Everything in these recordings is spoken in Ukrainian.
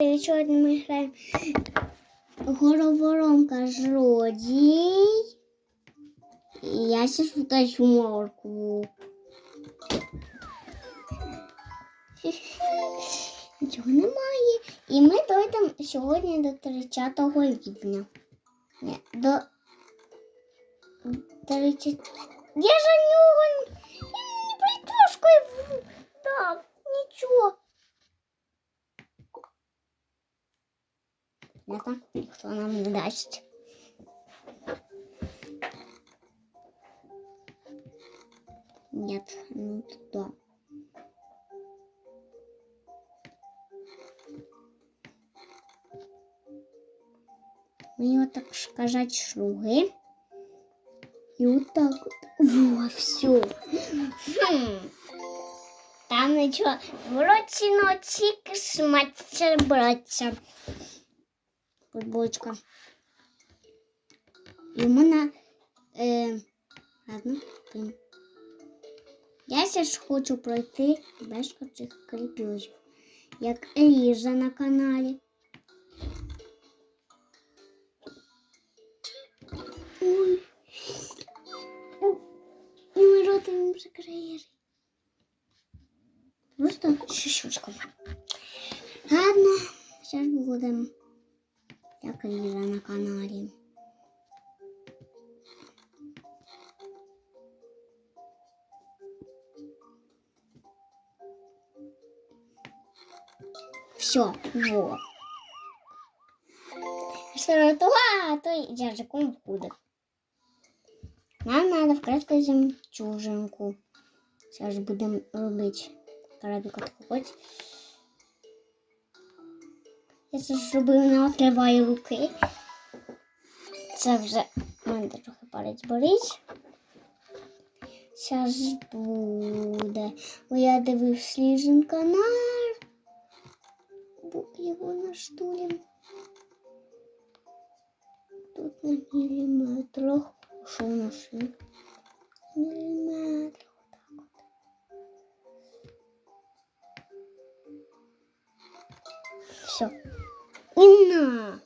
Сьогодні ми граємо Гороборомка злодій. І я зараз втачу моркву. Нічого немає. І ми дойдемо сьогодні до 30 липня. Ні, до 30... Я за нього Ясно? Ніхто нам не дасть. Нет, не туда. Мені отак сказати шруги. І отак от. Во, все. Хм. Там нічого. Вроці ночі кшматця братця. Футболочка. І в мене. Е, ладно, блін. Я зараз хочу пройти без оцих кріпежів. Як Ліза на каналі. Ой. Мой рот не закриє. Просто шишушка. Ладно, зараз будемо як Ліза на каналі. Все, во. Что то, а то языком буде. Нам надо вкрасти жемчужинку. Зараз будемо робити крабіка такого. Я це зробив на отриваю руки. Це вже мене трохи палець болить. Зараз буде. Бо я дивив Сліжин канал. Бо його на штулі. Тут на міліметрах. Що у нас? є? Міліметрах. Все. І на.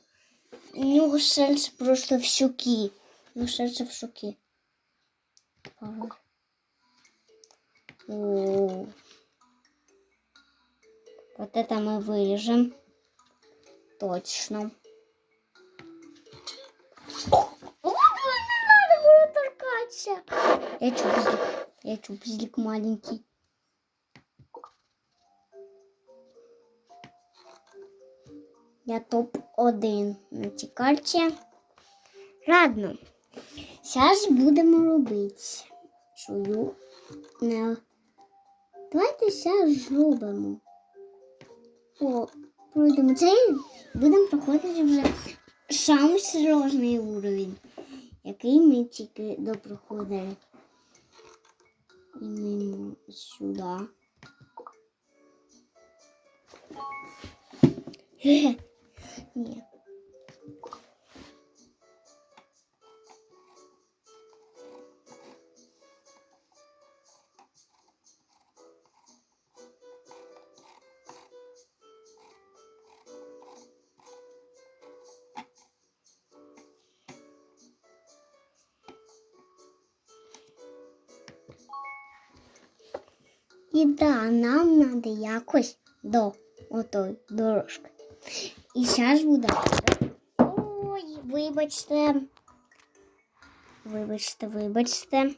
У нього серце просто в щуки. У нього серце в щуки. Вот это мы вырежем. Точно. Я чупзик. Я чупзик маленький. Я топ-1 на цій карті. Зараз будемо робити свою. Давайте зараз зробимо. О, пройдемо цей, будемо проходити вже самий сложний уровень, який ми тільки допроходили. І ми сюди. Ні. І да, нам надо якось до отої дорожки. І зараз буде. Ой, вибачте. Вибачте, вибачте.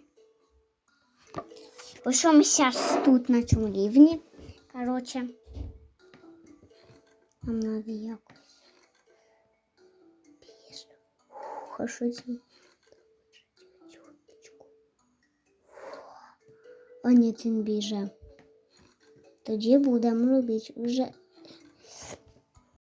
Що ми зараз тут на цьому рівні. Короче. Нам надо якось. Хорошо. А ні, він біже. Тоді будемо робити вже